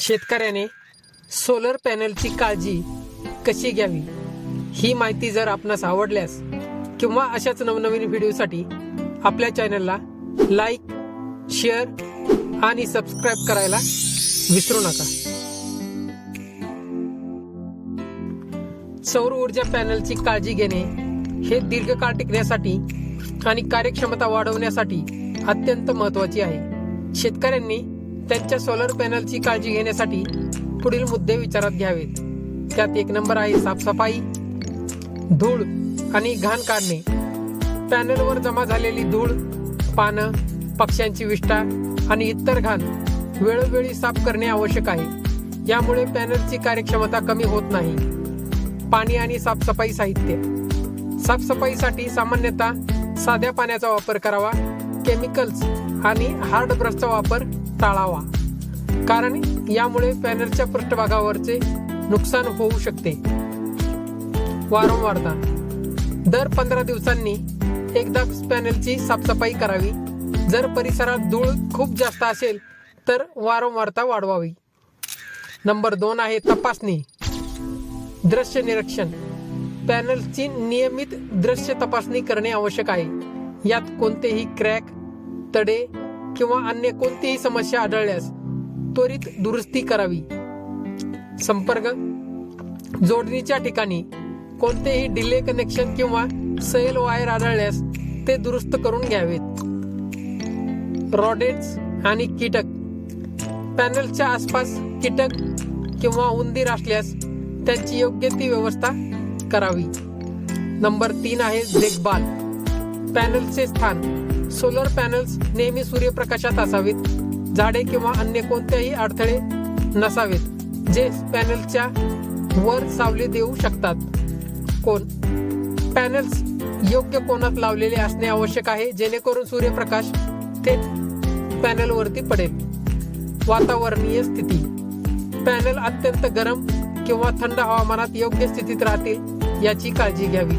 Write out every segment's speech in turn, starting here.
शेतकऱ्याने सोलर पॅनलची काळजी कशी घ्यावी? ही माहिती जर आपणास आवडल्यास किंवा अशाच नवनवीन व्हिडिओसाठी आपल्या चॅनलला लाईक शेअर आणि सबस्क्राईब करायला विसरू नका. सौर ऊर्जा पॅनलची काळजी घेणे हे दीर्घकाळ टिकण्यासाठी आणि कार्यक्षमता वाढवण्यासाठी अत्यंत महत्वाची आहे. शेतकऱ्यांनी त्यांच्या सोलर पॅनलची काळजी घेण्यासाठी पुढील मुद्दे विचारात घ्यावेत. त्यात एक नंबर आहे साफसफाई धूळ आणि घाण काढणे. पॅनलवर जमा झालेली धूळ पानं पक्ष्यांची विष्ठा आणि इतर घाण वेळोवेळी साफ करणे आवश्यक आहे. यामुळे पॅनलची कार्यक्षमता कमी होत नाही. पाणी आणि साफसफाई साहित्य. साफसफाईसाठी सामान्यतः साध्या पाण्याचा वापर करावा केमिकल्स आणि हार्ड ब्रशचा वापर टाळावा. कारण यामुळे पॅनलच्या पृष्ठभागावरचे नुकसान होऊ शकते. वारंवारता. दर पंधरा दिवसांनी एकदा पॅनलची साफसफाई करावी. जर परिसरात धूळ खूप जास्त असेल तर वारंवारता वाढवावी. नंबर दोन आहे तपासणी. दृश्य निरीक्षण. पॅनलची नियमित दृश्य तपासणी करणे आवश्यक आहे. यात कोणतेही क्रॅक तडे किंवा अन्य कोणतीही समस्या आढळल्यास त्वरित दुरुस्ती करावी. संपर्क. जोडणीच्या ठिकाणी कोणतेही डिले कनेक्शन किंवा सैल वायर आढळल्यास ते दुरुस्त करून घ्यावेत. रॉडेट्स आणि कीटक. पॅनलच्या आसपास कीटक किंवा उंदीर असल्यास त्यांची योग्य ती व्यवस्था करावी. नंबर तीन आहे देखभाल. पॅनलचे स्थान. सोलर पॅनल्स नेहमी सूर्यप्रकाशात असावेत. झाडे किंवा अन्य कोणत्याही अडथळे नसावेत जे पॅनलच्या वर सावली देऊ शकतात. कोण? पॅनल्स योग्य कोनात लावलेले असणे आवश्यक आहे जेणेकरून सूर्यप्रकाश थेट पॅनलवरती पडेल. वातावरणीय स्थिती. पॅनल अत्यंत गरम किंवा थंड हवामानात योग्य स्थितीत राहतील याची काळजी घ्यावी.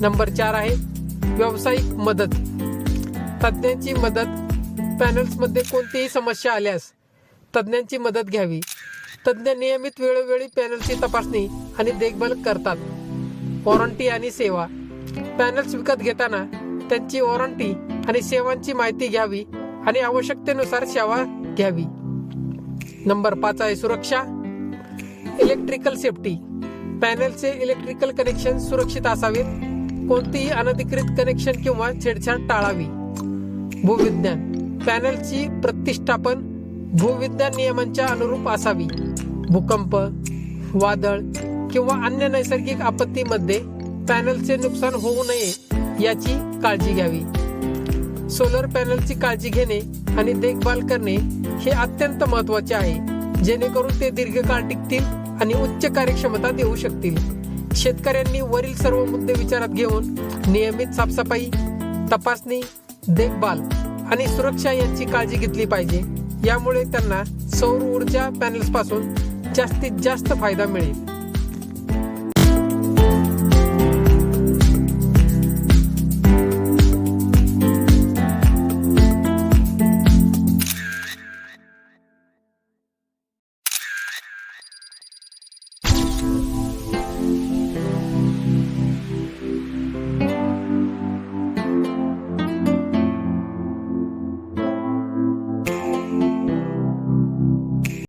नंबर चार आहे व्यावसायिक मदत. तज्ज्ञांची मदत पॅनल्समध्ये कोणतीही समस्या आल्यास तज्ज्ञांची मदत घ्यावी. तज्ज्ञ नियमित वेळोवेळी पॅनलची तपासणी आणि देखभाल करतात. वॉरंटी आणि सेवा. पॅनल्स विकत घेताना त्यांची वॉरंटी आणि सेवांची माहिती घ्यावी आणि आवश्यकतेनुसार सेवा घ्यावी. नंबर पाच आहे सुरक्षा. Electrical safety. पॅनलचे इलेक्ट्रिकल कनेक्शन सुरक्षित असावेत. कोणतीही अनधिकृत कनेक्शन किंवा छेडछाड टाळावी. भूविज्ञान. पॅनलची प्रतिष्ठापन भूविज्ञान नियमांच्या अनुरूप असावी. भूकंप वादळ किंवा अन्य नैसर्गिक आपत्तीमध्ये पॅनलचे नुकसान होऊ नये याची काळजी घ्यावी. सोलर पॅनलची काळजी घेणे आणि देखभाल करणे हे अत्यंत महत्त्वाचे आहे जेणेकरून ते दीर्घकाळ टिकतील आणि उच्च कार्यक्षमता देऊ शकतील. शेतकऱ्यांनी वरील सर्व मुद्दे विचारात घेऊन नियमित साफसफाई तपासणी देखभाल आणि सुरक्षा यांची काळजी घेतली पाहिजे. यामुळे त्यांना सौर ऊर्जा पॅनल्सपासून जास्तीत जास्त फायदा मिळेल.